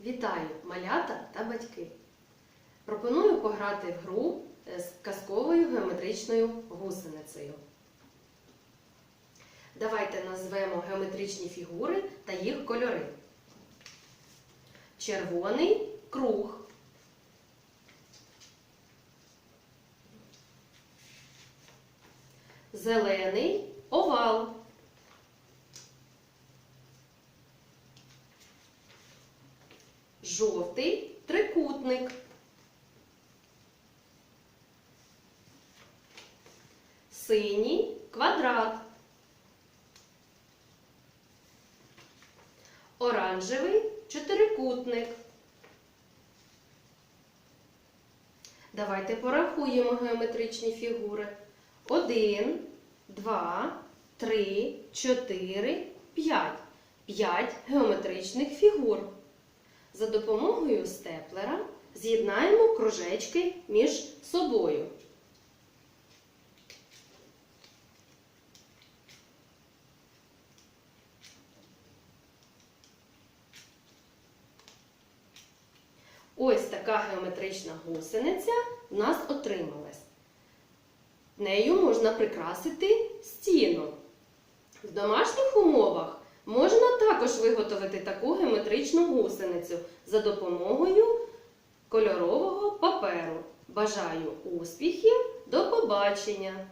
Вітаю, малята та батьки! Пропоную пограти в гру е, з казковою геометричною гусеницею. Давайте назвемо геометричні фігури та їх кольори. Червоний круг. Зелений овал. Жовтий трикутник. Синій квадрат. Оранжевий чотирикутник. Давайте порахуємо геометричні фігури. Один, два, три, чотири, п'ять. П'ять геометричних фігур. За допомогою степлера з'єднаємо кружечки між собою. Ось така геометрична гусениця в нас отрималась. Нею можна прикрасити стіну. В домашніх умовах можна також виготовити таку геометричну гусеницю за допомогою кольорового паперу. Бажаю успіхів! До побачення!